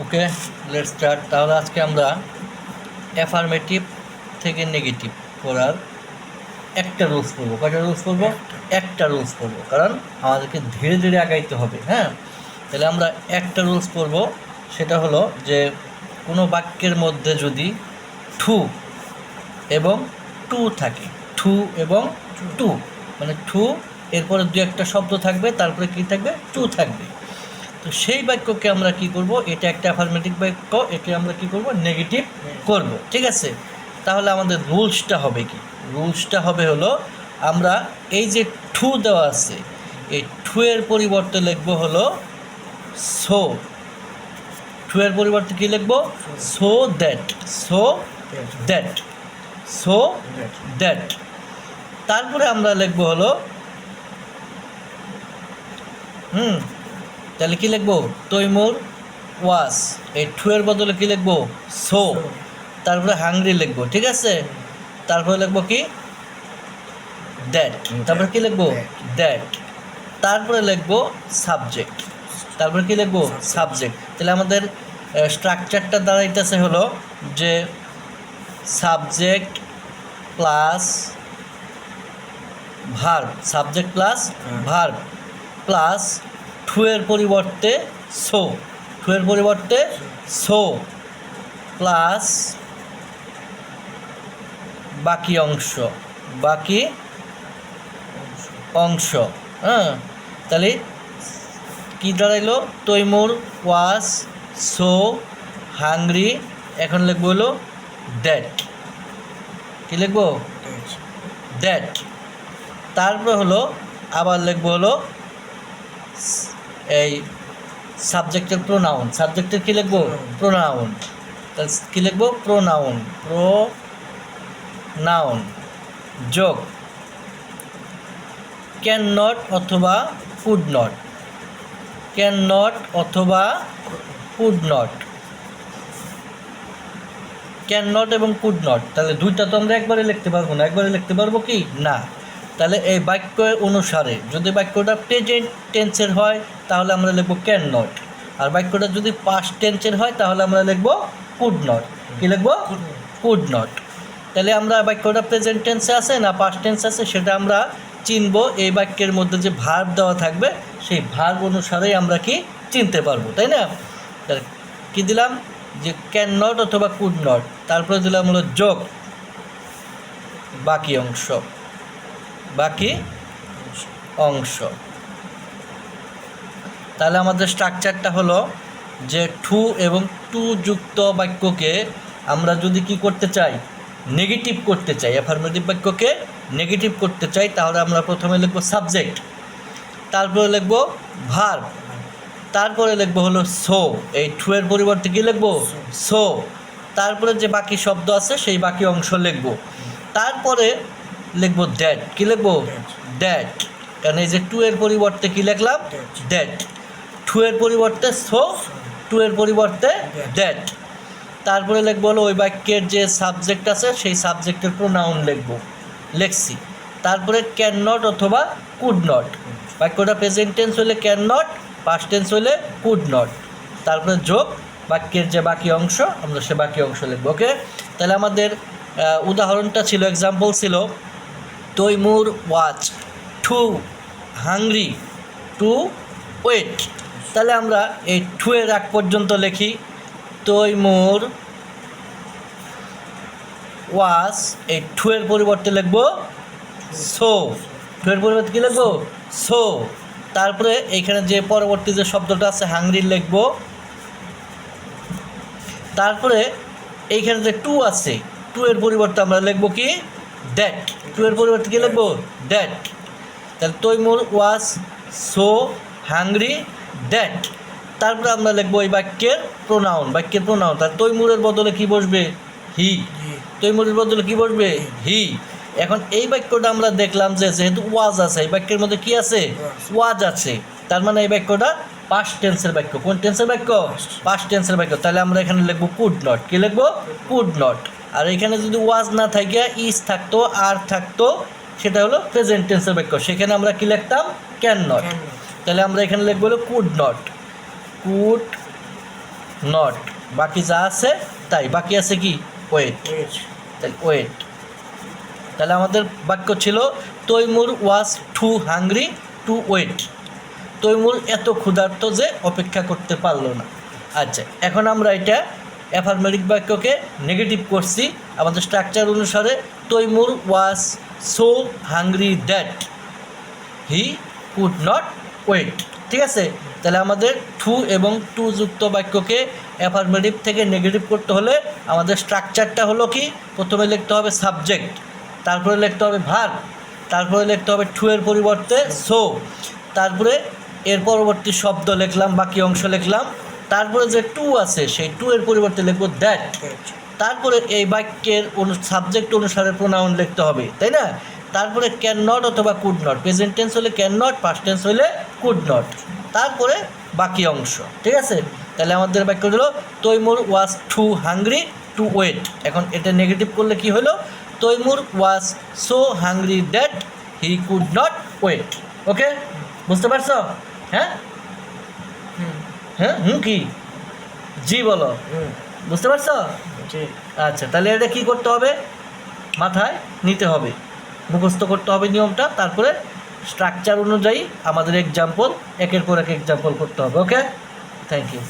Okay let start তাহলে আজকে আমরা অ্যাফার্মেটিভ থেকে নেগেটিভ করার একটা রুলস পড়ব। কয়টা রুলস পড়ব? একটা। রুলস পড়ব। কারণ আমাদেরকে ধীরে ধীরে আগাইতে হবে হ্যাঁ? তাহলে আমরা একটা রুলস পড়ব সেটা হলো যে কোনো বাক্যের মধ্যে যদি ঠু এবং টু থাকে ঠু এবং টু মানে ঠু এরপরে দু একটা শব্দ থাকবে তারপরে কি থাকবে? টু থাকবে। তো সেই বাক্যকে আমরা কি করব? এটা একটা অ্যাফার্মেটিভ বাক্য, একে আমরা কি করব? নেগেটিভ করব। ঠিক আছে? তাহলে আমাদের রুলসটা হবে কি? রুলসটা হবে হলো, আমরা এই যে ঠু দেওয়া আছে, এই ঠু এর পরিবর্তে লিখব হলো সো ঠু এর পরিবর্তে কি লিখব? So that so that so that তারপরে আমরা লিখব হলো, হুম তাহলে কি লিখব? তৈমুর ওয়াস। এই ঠু এর বদলে কি লিখব? সো। তারপরে হাংরি লিখব ঠিক আছে? তারপরে লিখব কি? দ্যাট। তারপরে কি লিখব? দ্যাট। তারপরে লিখব সাবজেক্ট। তারপরে কি লিখব? সাবজেক্ট। তাহলে আমাদের স্ট্রাকচারটা দাঁড়াইতেছে হলো যে subject plus verb. Subject plus verb. Plus to এর পরিবর্তে সো টু এর পরিবর্তে সো প্লাস বাকি অংশ বাকি অংশ হ্যাঁ? তাহলে কি দাঁড়াইলো? তৈমুর ওয়াস সো হাংরি এখন লিখব হলো দ্যাট কি লিখব? দ্যাট তারপরে হলো আবার লিখব হলো এই সাবজেক্টের প্রোনাউন সাবজেক্টের কী লিখব? প্রোনাউন তাহলে কী লিখব? প্রোনাউন প্রো নাউন যোগ ক্যান নট অথবা কুড নট ক্যান নট অথবা কুড নট ক্যান নট এবং কুড নট তাহলে দুইটা তো আমরা একবারে লিখতে পারব না। একবারে লিখতে পারব কি? না। তাহলে এই বাক্য অনুসারে যদি বাক্যটা প্রেজেন্ট টেন্সের হয় তাহলে আমরা লিখব ক্যান নট আর বাক্যটা যদি পাস্ট টেন্সের হয় তাহলে আমরা লিখব কুড নট কী লিখব? কুড নট তাহলে আমরা বাক্যটা প্রেজেন্ট টেন্সে আছে না পাস্ট টেন্স আছে সেটা আমরা চিনবো। এই বাক্যের মধ্যে যে ভার্ব দেওয়া থাকবে সেই ভার্ব অনুসারেই আমরা কি চিনতে পারব তাই না? তাহলে কী দিলাম? যে ক্যান নট অথবা কুড নট তারপরে দিলাম হলো যোগ বাকি অংশ। বাকি অংশ। তাহলে আমাদের স্ট্রাকচারটা হলো যে ঠু এবং টু যুক্ত বাক্যকে আমরা যদি কি করতে চাই? নেগেটিভ করতে চাই অ্যাফার্মেটিভ বাক্যকে নেগেটিভ করতে চাই, তাহলে আমরা প্রথমে লিখব সাবজেক্ট তারপরে লিখব ভার্ব তারপরে লিখব হলো সো এই এর পরিবর্তে কী লিখব? সো তারপরে যে বাকি শব্দ আছে, সেই বাকি অংশ লিখব। তারপরে লিখব দ্যাট কী লিখব? দ্যাট কারণ এই যে টু এর পরিবর্তে কী লিখলাম? দ্যাট টু এর পরিবর্তে সো টু এর পরিবর্তে দ্যাট তারপরে লিখব হলো ওই বাক্যের যে সাবজেক্ট আছে সেই সাবজেক্টের প্রোনাউন লিখব। লেখছি। তারপরে ক্যান নট অথবা কুড নট বাক্যটা প্রেজেন্ট টেন্স হলে ক্যান নট পাস্ট টেন্স হলে কুড নট তারপরে যোগ বাক্যের যে বাকি অংশ আমরা সে বাকি অংশ লিখব। ওকে তাহলে আমাদের উদাহরণটা ছিল এক্সাম্পল ছিল। Taimur was too hungry, to wait. তাহলে আমরা এই টু এর আগ পর্যন্ত লিখি। তৈমুর ওয়াস এই টু এর পরিবর্তে লিখব সো। টু এর পরিবর্তে কী লিখব? সো। তারপরে এইখানে যে পরবর্তী যে শব্দটা আছে, হাংরি লিখব। তারপরে এইখানে যে টু আছে, টু এর পরিবর্তে আমরা লিখব কি? দ্যাট। টু এর পরিবর্তে কী লিখব? দ্যাট তাহলে Taimur was so hungry that তারপরে আমরা লিখব এই বাক্যের প্রোনাউন বাক্যের প্রোনাউন তার তৈমুরের বদলে কি বসবে? হি তৈমুরের বদলে কি বসবে? হি এখন এই বাক্যটা আমরা দেখলাম যে যেহেতু ওয়াজ আছে এই বাক্যের মধ্যে কি আছে? ওয়াজ আছে। তার মানে এই বাক্যটা পাস্ট টেন্সের বাক্য। কোন টেন্সের বাক্য? পাস্ট টেন্সের বাক্য। তাহলে আমরা এখানে লিখব কুড নট কি লিখব? কুড নট আর এখানে যদি ওয়াজ না থাকে ইজ থাকতো আর থাকতো সেটা হলো প্রেজেন্ট টেন্সের বাক্য। সেখানে আমরা কি লিখতাম? ক্যান নট তাহলে আমরা এখানে লিখব হলো কুড নট কুড নট বাকি যা আছে তাই। বাকি আছে কি? ওয়েট তাহলে ওয়েট তাহলে আমাদের বাক্য ছিল Taimur was too hungry to wait Taimur এত ক্ষুধার্ত যে অপেক্ষা করতে পারল না। আচ্ছা এখন আমরা এটা অ্যাফার্মেটিক বাক্যকে নেগেটিভ করছি। আমাদের স্ট্রাকচার অনুসারে Taimur was so hungry that he could not wait ঠিক আছে? তাহলে আমাদের টু এবং টু যুক্ত বাক্যকে অ্যাফার্মেটিভ থেকে নেগেটিভ করতে হলে আমাদের স্ট্রাকচারটা হলো কি? প্রথমে লিখতে হবে সাবজেক্ট তারপরে লিখতে হবে ভার তারপরে লিখতে হবে টু এর পরিবর্তে সো তারপরে এর পরবর্তী শব্দ লিখলাম, বাকি অংশ লিখলাম। তারপরে যে টু আছে, সেই টু এর পরিবর্তে লিখব দ্যাট তারপরে এই বাক্যের সাবজেক্ট অনুসারে প্রোনাউন লিখতে হবে, তাই না? তারপরে ক্যান নট অথবা কুড নট প্রেজেন্ট টেন্স হলে ক্যান নট পাস্ট টেন্স হলে কুড নট তারপরে বাকি অংশ, ঠিক আছে? তাহলে আমাদের বাক্য হলো, Taimur was too hungry to wait এখন এটা নেগেটিভ করলে কি হলো? Taimur was so hungry that he could not wait okay বুঝতে পারছ? হ্যাঁ? হ্যাঁ হুম কি? জি বলো। বুঝতে পারছ? আচ্ছা তাহলে এটা কি করতে হবে? মাথায় নিতে হবে। মুখস্থ করতে হবে নিয়মটা তারপরে স্ট্রাকচার অনুযায়ী আমাদের এক্সাম্পল একের পর এক এক্সাম্পল করতে হবে ওকে থ্যাংক ইউ